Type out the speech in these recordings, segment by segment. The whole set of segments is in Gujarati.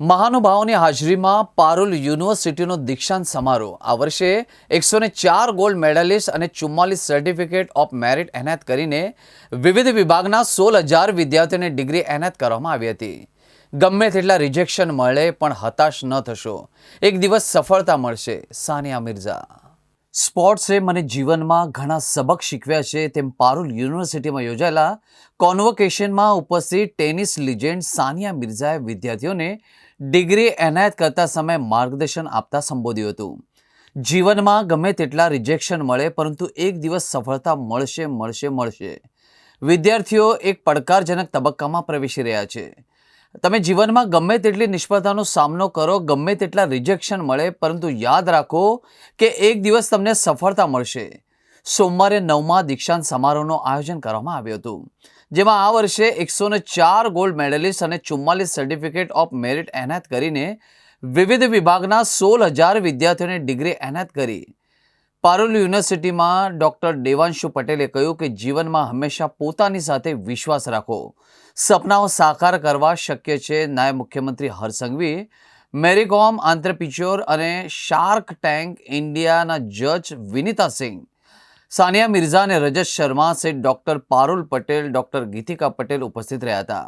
મહાનુભાવોની હાજરીમાં પારુલ યુનિવર્સિટીનો દીક્ષાંત સમારોહ. આ વર્ષે એકસો ને ચાર ગોલ્ડ મેડલિસ્ટ અને ચુમ્માલીસ સર્ટિફિકેટ ઓફ મેરિટ એનાયત કરીને વિવિધ વિભાગના સોળ હજાર વિદ્યાર્થીઓને ડિગ્રી એનાયત કરવામાં આવી હતી. ગમે તેટલા રિજેક્શન મળે પણ હતાશ ન થશો. એક દિવસ સફળતા મળશે. સાનિયા મિર્ઝા. સ્પોર્ટ્સે મને જીવનમાં ઘણા સબક શીખવ્યા છે તેમ પારુલ યુનિવર્સિટીમાં યોજાયેલા કોન્વોકેશનમાં ઉપસ્થિત ટેનિસ લિજેન્ડ સાનિયા મિર્ઝાએ વિદ્યાર્થીઓને ડિગ્રી એનાયત કરતા સમયે માર્ગદર્શન આપતા સંબોધ્યું હતું. જીવનમાં ગમે તેટલા રિજેક્શન મળે, પરંતુ એક દિવસ સફળતા મળશે મળશે મળશે. વિદ્યાર્થીઓ એક પડકારજનક તબક્કામાં પ્રવેશી રહ્યા છે. તમે જીવનમાં ગમે તેટલી નિષ્ફળતાનો સામનો કરો, ગમે તેટલા રિજેક્શન મળે, પરંતુ યાદ રાખો કે એક દિવસ તમને સફળતા મળશે. સોમવારે નવમા દીક્ષાંત સમારોહનું આયોજન કરવામાં આવ્યું હતું, જેમાં આ વર્ષે એકસોને ચાર ગોલ્ડ મેડલિસ્ટ અને ચુમ્માલીસ સર્ટિફિકેટ ઓફ મેરિટ એનાયત કરીને વિવિધ વિભાગના સોળ હજાર વિદ્યાર્થીઓને ડિગ્રી એનાયત કરી. પારુલ યુનિવર્સિટીમાં ડૉક્ટર દેવાંશુ પટેલે કહ્યું કે જીવનમાં હંમેશા પોતાની સાથે વિશ્વાસ રાખો. સપનાઓ સાકાર કરવા શક્ય છે, નાયબ મુખ્યમંત્રી હરસંઘવી મેરીકોમ આંત્રપિચ્યોર અને શાર્ક ટેન્ક ઇન્ડિયાના જજ વિનીતા સિંહ સાનિયા મિર્ઝા અને રજત શર્મા સહિત ડૉક્ટર પારુલ પટેલ ડૉક્ટર ગીતિકા પટેલ ઉપસ્થિત રહ્યા હતા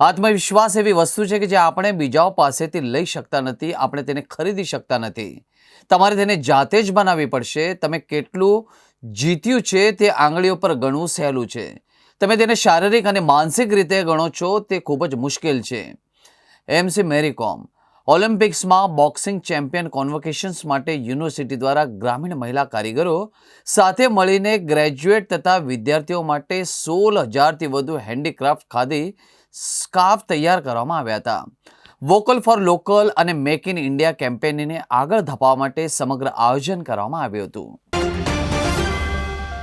આત્મવિશ્વાસ એવી વસ્તુ છે કે જે આપણે બીજાઓ પાસેથી લઈ શકતા નથી આપણે તેને ખરીદી શકતા નથી તમારે તેને જાતે જ બનાવવી પડશે તમે કેટલું જીત્યું છે તે આંગળીઓ પર ગણવું સહેલું છે તમે તેને શારીરિક અને માનસિક રીતે ગણો છો તે ખૂબ જ મુશ્કેલ છે એમસી મેરીકોમ ઓલિમ્પિક્સમાં બોક્સિંગ ચેમ્પિયન કોન્વોકેશન્સ માટે યુનિવર્સિટી દ્વારા ગ્રામીણ મહિલા કારીગરો સાથે મળીને ગ્રેજ્યુએટ તથા વિદ્યાર્થીઓ માટે સોળ હજારથી વધુ હેન્ડીક્રાફ્ટ ખાદી, સ્કાર્ફ તૈયાર કરવામાં આવ્યા હતા. વોકલ ફોર લોકલ અને મેક ઇન ઇન્ડિયા કેમ્પેનને આગળ ધપાવવા માટે સમગ્ર આયોજન કરવામાં આવ્યું હતું.